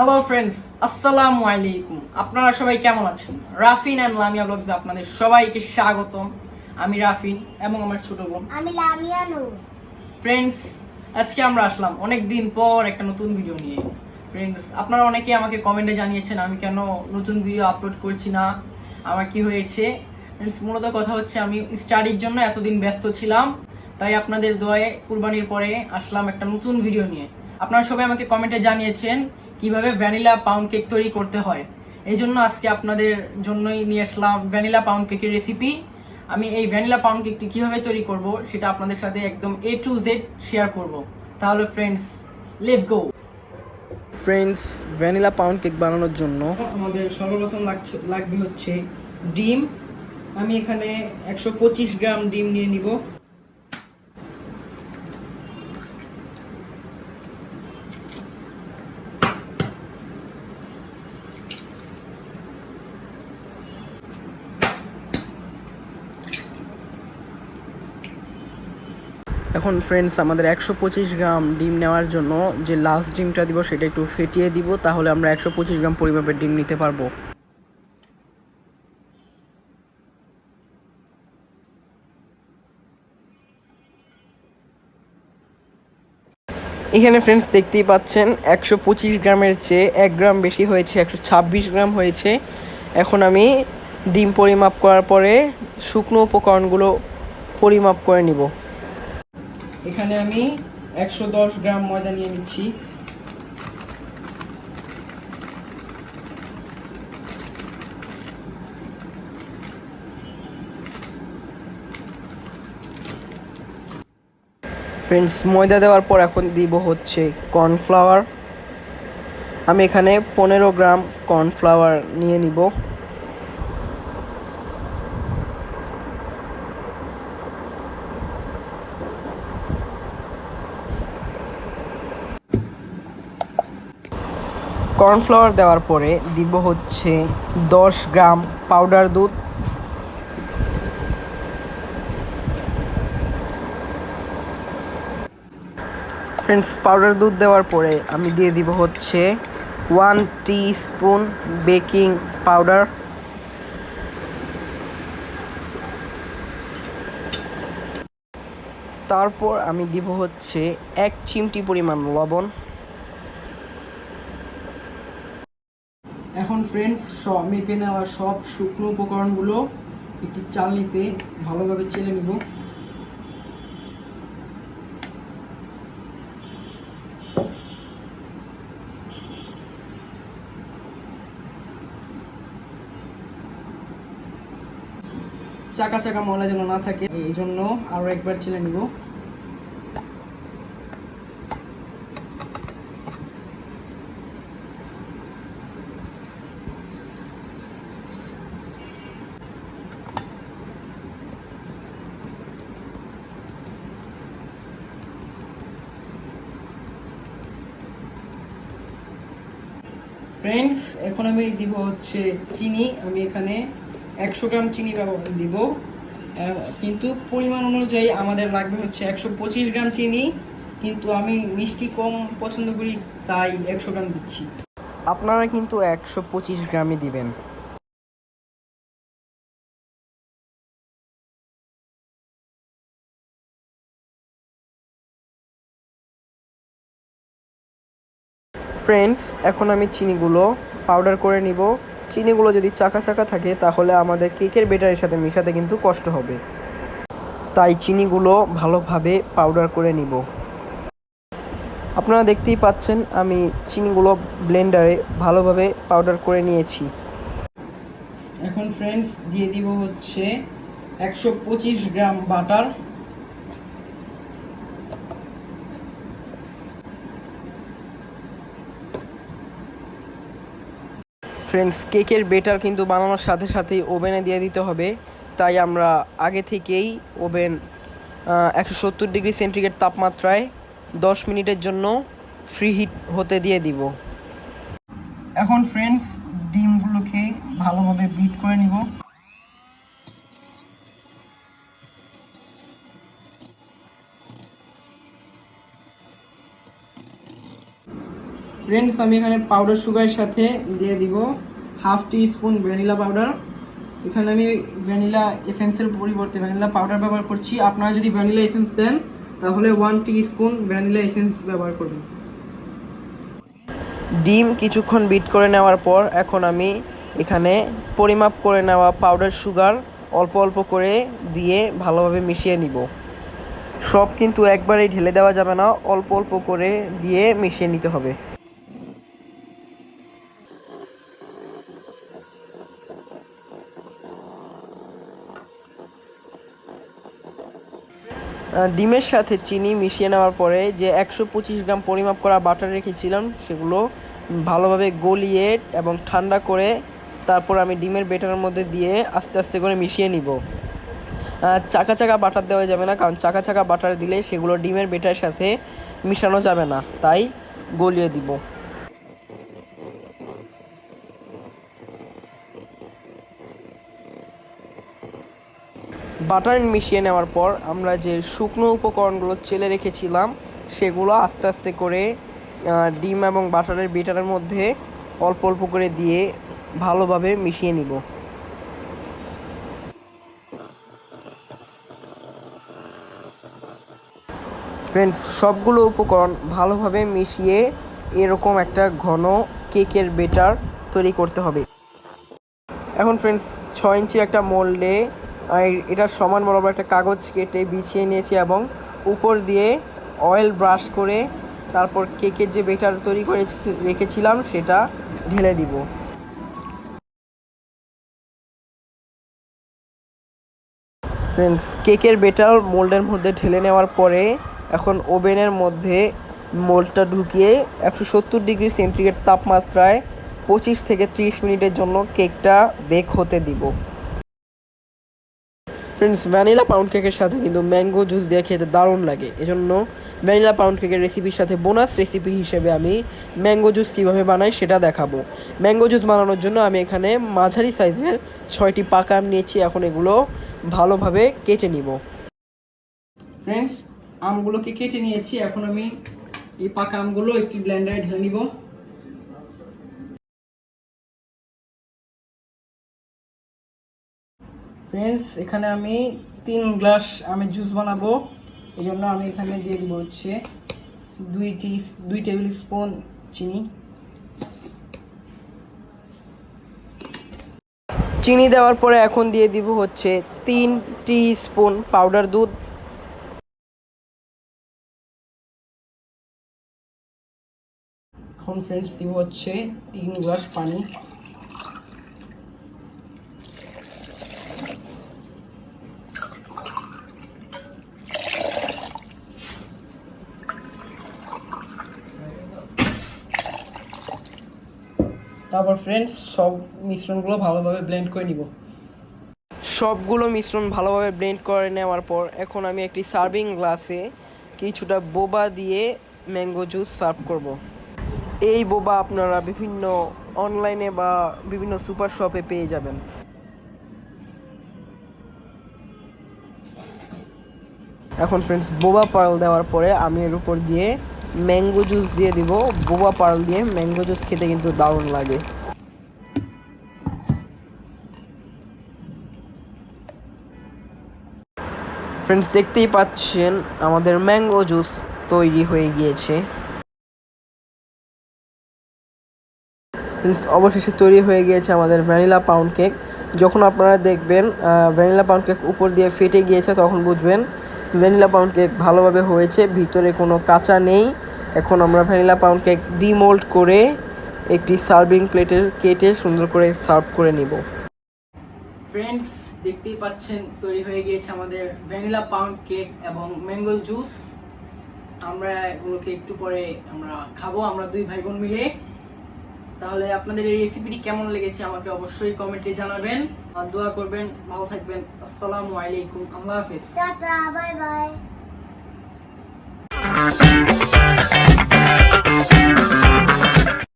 Hello friends আসসালামু আলাইকুম আপনারা সবাই কেমন আছেন? রাফিন অ্যান্ড লামিয়া ব্লগসে আপনাদের সবাইকে স্বাগতম। আমি রাফিন এবং আমার ছোট বোন। আমি লামিয়া নূর। ফ্রেন্ডস আজকে আমরা আসলাম অনেক দিন পর একটা নতুন ভিডিও নিয়ে। ফ্রেন্ডস আপনারা অনেকে আমাকে কমেন্টে জানিয়েছেন আমি কেন নতুন ভিডিও আপলোড করছি না? আমার কি হয়েছে? ফ্রেন্ডস মূলত কথা হচ্ছে আমি স্টাডির জন্য এতদিন ব্যস্ত ছিলাম। তাই আপনাদের দোয়ায় কুরবানির পরে আসলাম একটা নতুন ভিডিও নিয়ে। আপনারা সবাই আমাকে কমেন্টে জানিয়েছেন কীভাবে ভ্যানিলা পাউন্ড কেক তৈরি করতে হয়। এই জন্য আজকে আপনাদের জন্যই নিয়ে আসলাম ভ্যানিলা পাউন্ড কেকের রেসিপি আমি এই ভ্যানিলা পাউন্ড কেকটি কীভাবে তৈরি করব সেটা আপনাদের সাথে একদম এ টু জেড শেয়ার করব। তাহলে friends let's go friends vanilla pound cake বানানোর জন্য আমাদের সর্বপ্রথম লাগছে- লাগবে হচ্ছে ডিম। আমি এখানে একশো পঁচিশ গ্রাম ডিম নিয়ে নিব। এখন ফ্রেন্ডস আমাদের একশো পঁচিশ গ্রাম ডিম নেওয়ার জন্য যে লাস্ট ডিমটা দিব সেটা একটু ফেটিয়ে দিব, তাহলে আমরা একশো পঁচিশ গ্রাম পরিমাপের ডিম নিতে পারব। এখানে ফ্রেন্ডস দেখতেই পাচ্ছেন, একশো পঁচিশ গ্রামের চেয়ে এক গ্রাম বেশি হয়েছে, একশো ছাব্বিশ গ্রাম হয়েছে। এখন আমি ডিম পরিমাপ করার পরে শুকনো উপকরণগুলো পরিমাপ করে নিব। এখানে আমি একশো দশ গ্রাম ময়দা নিয়ে নিচ্ছি। ফ্রেন্ডস ময়দা দেওয়ার পর এখন দিব হচ্ছে কর্নফ্লাওয়ার আমি এখানে পনেরো গ্রাম কর্নফ্লাওয়ার নিয়ে নিব। কর্নফ্লাওয়ার দেওয়ার পরে দিব হচ্ছে দশ গ্রাম পাউডার দুধ। ফ্রেন্ডস পাউডার দুধ দেওয়ার পরে আমি দিয়ে দিব হচ্ছে one teaspoon baking powder তারপর আমি দিব হচ্ছে এক চিমটি পরিমাণ লবণ। এখন ফ্রেন্ডস সব মেপে নেওয়া সব শুকনো উপকরণগুলো একটি চালনিতে ভালোভাবে চেলে নিব। চাকা চাকা ময়লা যেন না থাকে, এই জন্য আরও একবার চেলে নিব। ফ্রেন্ডস এখন আমি দিব হচ্ছে চিনি। আমি এখানে একশো গ্রাম চিনি ব্যবহার দিব। কিন্তু পরিমাণ অনুযায়ী আমাদের লাগবে হচ্ছে একশো পঁচিশ গ্রাম চিনি। কিন্তু আমি মিষ্টি কম পছন্দ করি, তাই একশো গ্রাম দিচ্ছি। আপনারা কিন্তু একশো পঁচিশ গ্রামই দিবেন। ফ্রেন্ডস এখন আমি চিনিগুলো পাউডার করে নিব। চিনিগুলো যদি চাকা চাকা থাকে, তাহলে আমাদের কেকের বেটারের সাথে মেশাতে কিন্তু কষ্ট হবে। তাই চিনিগুলো ভালোভাবে পাউডার করে নিব। আপনারা দেখতেই পাচ্ছেন, আমি চিনিগুলো ব্লেন্ডারে ভালোভাবে পাউডার করে নিয়েছি। এখন ফ্রেন্ডস দিয়ে দিব হচ্ছে একশো পঁচিশ গ্রাম বাটার ফ্রেন্ডস কেকের বেটার কিন্তু বানানোর সাথে সাথেই ওভেনে দিয়ে দিতে হবে। তাই আমরা আগে থেকেই ওভেন একশো সত্তর ডিগ্রি সেন্টিগ্রেড তাপমাত্রায় দশ মিনিটের জন্য ফ্রি হিট হতে দিয়ে দিব। এখন ফ্রেন্ডস ডিমগুলোকে ভালোভাবে বিট করে নিব। ফ্রেন্ডস আমি এখানে পাউডার সুগারের সাথে দিয়ে দিব half teaspoon vanilla powder এখানে আমি ভ্যানিলা এসেন্সের পরিবর্তে ভ্যানিলা পাউডার ব্যবহার করছি। আপনারা যদি ভ্যানিলা এসেন্স দেন, তাহলে one teaspoon vanilla essence ব্যবহার করবেন ডিম কিছুক্ষণ বিট করে নেওয়ার পর এখন আমি এখানে পরিমাপ করে নেওয়া পাউডার সুগার অল্প অল্প করে দিয়ে ভালোভাবে মিশিয়ে নিব। সব কিন্তু একবারেই ঢেলে দেওয়া যাবে না, অল্প অল্প করে দিয়ে মিশিয়ে নিতে হবে। ডিমের সাথে চিনি মিশিয়ে নেওয়ার পরে যে একশো পঁচিশ গ্রাম পরিমাপ করা বাটার রেখেছিলাম, সেগুলো ভালোভাবে গলিয়ে এবং ঠান্ডা করে তারপর আমি ডিমের বেটারের মধ্যে দিয়ে আস্তে আস্তে করে মিশিয়ে নিব। চাকা চাকা বাটার দেওয়া যাবে না, কারণ চাকা চাকা বাটার দিলে সেগুলো ডিমের বেটারের সাথে মিশানো যাবে না, তাই গলিয়ে দিব। বাটার মিশিয়ে নেওয়ার পর আমরা যে শুকনো উপকরণগুলো চেলে রেখেছিলাম, সেগুলো আস্তে আস্তে করে ডিম এবং বাটারের বিটারের মধ্যে অল্প অল্প করে দিয়ে ভালোভাবে মিশিয়ে নিব। ফ্রেন্ডস সবগুলো উপকরণ ভালোভাবে মিশিয়ে এরকম একটা ঘন কেকের বেটার তৈরি করতে হবে। এখন ফ্রেন্ডস ছয় ইঞ্চির একটা মোল্ডে এটার সমান বরাবর একটা কাগজ কেটে বিছিয়ে নিয়েছি এবং উপর দিয়ে অয়েল ব্রাশ করে তারপর কেকের যে বেটার তৈরি করে রেখেছিলাম, সেটা ঢেলে দিব। ফ্রেন্ডস কেকের বেটার মোল্ডের মধ্যে ঢেলে নেওয়ার পরে এখন ওভেনের মধ্যে মোল্ডটা ঢুকিয়ে একশো সত্তর ডিগ্রি সেন্টিগ্রেড তাপমাত্রায় পঁচিশ থেকে ত্রিশ মিনিটের জন্য কেকটা বেক হতে দিব। ফ্রেন্ডস ভ্যানিলা পাউন্ড কেকের সাথে কিন্তু ম্যাঙ্গো জুস দিয়ে খেতে দারুণ লাগে। এজন্য ভ্যানিলা পাউন্ড কেকের রেসিপির সাথে বোনাস রেসিপি হিসেবে আমি ম্যাঙ্গো জুস কীভাবে বানাই সেটা দেখাবো। ম্যাঙ্গো জুস বানানোর জন্য আমি এখানে মাঝারি সাইজের ছয়টি পাকা আম নিয়েছি, এখন এগুলো ভালোভাবে কেটে নিব। ফ্রেন্ডস আমগুলোকে কেটে নিয়েছি, এখন আমি এই পাকা আমগুলো একটি ব্লেন্ডারে ঢেলে নিব। ফ্রেন্ডস এখানে আমি তিন গ্লাস আমের জুস বানাবো। এই জন্য আমি এখানে দিয়ে দিব হচ্ছে দুই টি, দুই টেবিল স্পুন চিনি। চিনি দেওয়ার পরে এখন দিয়ে দিব হচ্ছে তিন টি স্পুন পাউডার দুধ। এখন ফ্রেন্ডস দিব হচ্ছে তিন গ্লাস পানি। তারপর ফ্রেন্ডস সব মিশ্রণগুলো ভালোভাবে ব্লেন্ড করে নিব সবগুলো মিশ্রণ ভালোভাবে ব্লেন্ড করে নেওয়ার পর এখন আমি একটি সার্ভিং গ্লাসে কিছুটা বোবা দিয়ে ম্যাঙ্গো জুস সার্ভ করব। এই বোবা আপনারা বিভিন্ন অনলাইনে বা বিভিন্ন সুপার শপে পেয়ে যাবেন এখন ফ্রেন্ডস বোবা পার্ল দেওয়ার পরে আমি এর উপর দিয়ে ম্যাঙ্গো জুস দিয়ে দিব। বোবা পার্ল দিয়ে ম্যাঙ্গো জুস খেতে কিন্তু দারুণ লাগে। ফ্রেন্ডস দেখতেই পাচ্ছেন, আমাদের ম্যাঙ্গো জুস তৈরি হয়ে গিয়েছে। ফ্রেন্ডস অবশেষে তৈরি হয়ে গিয়েছে আমাদের ভ্যানিলা পাউন্ড কেক। যখন আপনারা দেখবেন ভ্যানিলা পাউন্ড কেক উপর দিয়ে ফেটে গিয়েছে, তখন বুঝবেন ভ্যানিলা পাউন্ড কেক ভালোভাবে হয়েছে, ভিতরে কোনো কাঁচা নেই। এখন আমরা ভ্যানিলা পাউন্ড কেক ডিমোল্ড করে একটি সার্ভিং প্লেটের কেটে সুন্দর করে সার্ভ করে নিব। ফ্রেন্ডস, দেখতেই পাচ্ছেন, তৈরি হয়ে গিয়েছে আমাদের ভ্যানিলা পাউন্ড কেক এবং ম্যাঙ্গো জুস। আমরা এগুলোকে একটু পরে আমরা খাব, আমরা দুই ভাই বোন মিলে। তাহলে আপনাদের এই রেসিপিটি কেমন লেগেছে আমাকে অবশ্যই কমেন্টে জানাবেন। আর দোয়া করবেন, ভালো থাকবেন। আসসালামু আলাইকুম, আল্লাহ হাফেজ। Tata bye bye